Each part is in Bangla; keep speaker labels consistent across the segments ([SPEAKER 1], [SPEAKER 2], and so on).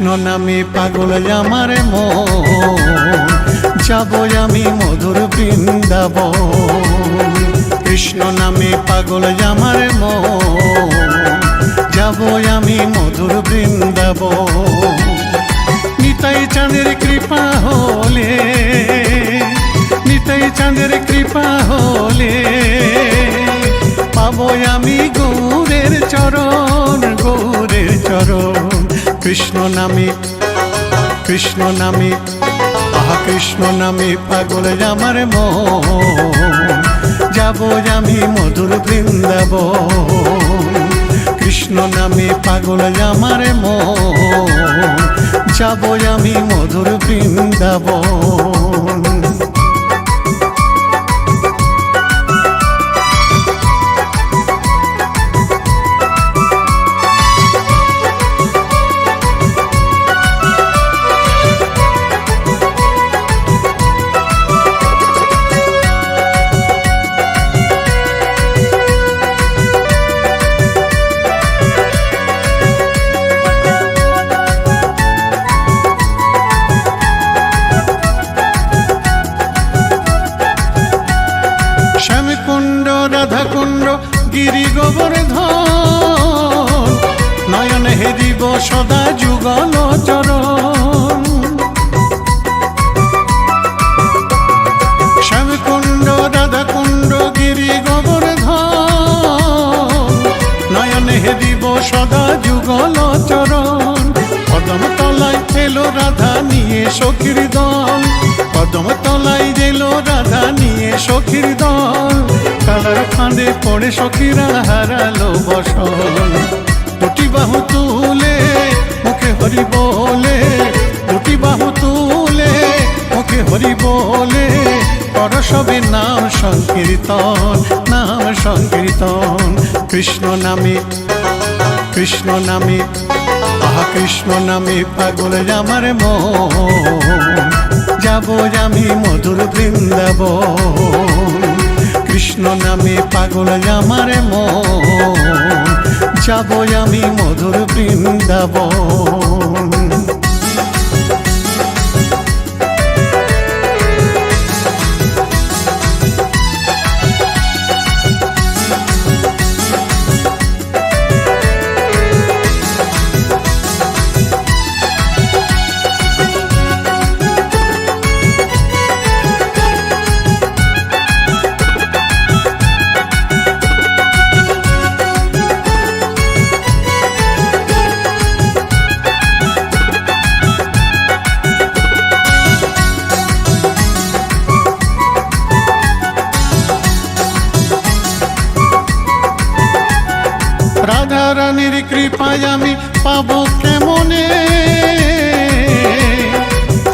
[SPEAKER 1] কৃষ্ণ নামে পাগল আমার মন। যাব আমি মধুর বৃন্দাব কৃষ্ণ নামে পাগল আমার মন। যাব আমি মধুর বৃন্দাব নিতাই চাঁদের কৃপা হলে নামে কৃষ্ণ নামে আহা কৃষ্ণ নামে পাগল আমার মন। যাব আমি মধুর বৃন্দাব কৃষ্ণ নামে পাগল আমার মন। যাব আমি মধুর বৃন্দাবন। তলায় গেল রাধা, নিয়ে সখীর দল। কালার ফাঁদে পড়ে সখীরা হারালো বসন। দুটি বাহু তুলে মুখে হরি বলে, দুটি বাহু তুলে মুখে হরি বলে, কর সবে নাম সংকীর্তন নাম সংকীর্তন। কৃষ্ণ নামে কৃষ্ণ নামে, আহা কৃষ্ণ নামে পাগল আমার মন। যাব আমি মধুর বৃন্দাব কৃষ্ণ নামে পাগল আমার মন। যাব আমি মধুর বৃন্দাবন। রাধা রানীর কৃপায় আমি পাবো কেমনে?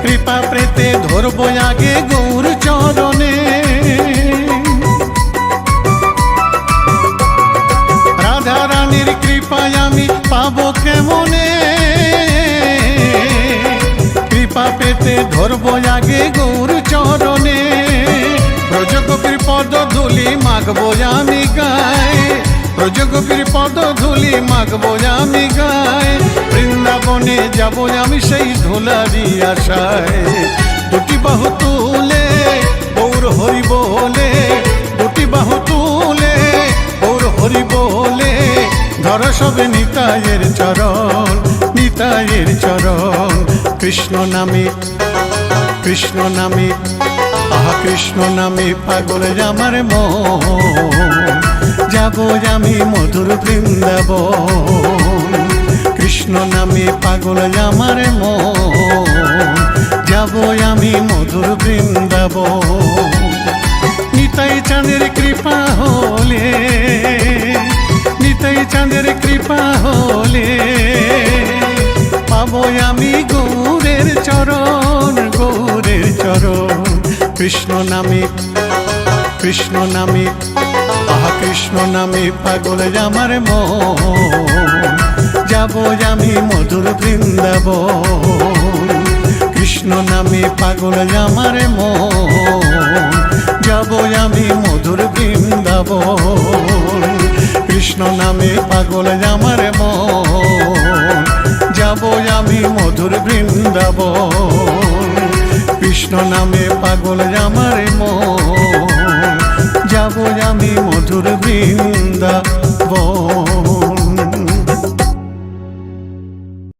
[SPEAKER 1] কৃপা প্রেতে ধরবো আগে গৌর চরণে। রাধা রানীর কৃপায় আমি পাবো কেমনে? কৃপা পেতে ধরবো আগে গৌর চরণে। ব্রজগোপীর পদ ধুলি মাগবো আমি গায়ে। ব্রজগোপীর পদ ধুলি মাগবো আমি গায়ে। বৃন্দাবনে যাব আমি সেই ধুলারি আশায়। দুটি বাহু তুলে গৌর হরি বলে, দুটি বাহু তুলে গৌর হরি বলে। ধর সবে নিতায়ের চরণ নিতায়ের চরণ। কৃষ্ণ নামে কৃষ্ণ নামে, আহা কৃষ্ণ নামে পাগল আমার মন। যাব আমি মধুর বৃন্দাব কৃষ্ণ নামে পাগল আমার মন। যাব আমি মধুর বৃন্দাব নিতাই চাঁদের কৃপা হলে, নিতাই চাঁদের কৃপা হলে, পাবো আমি গৌরের চরণ গৌরের চরণ। কৃষ্ণ নামে কৃষ্ণ নামে। আহা কৃষ্ণ নামে পাগল আমার মন। যাব আমি মধুর বৃন্দাব কৃষ্ণ নামে পাগল আমার মন। যাব আমি মধুর বৃন্দাব কৃষ্ণ নামে পাগল আমার মন। যাব আমি মধুর বৃন্দাবন। কৃষ্ণ নামে পাগল আমার মন। যাব আমি মধুর বৃন্দাবন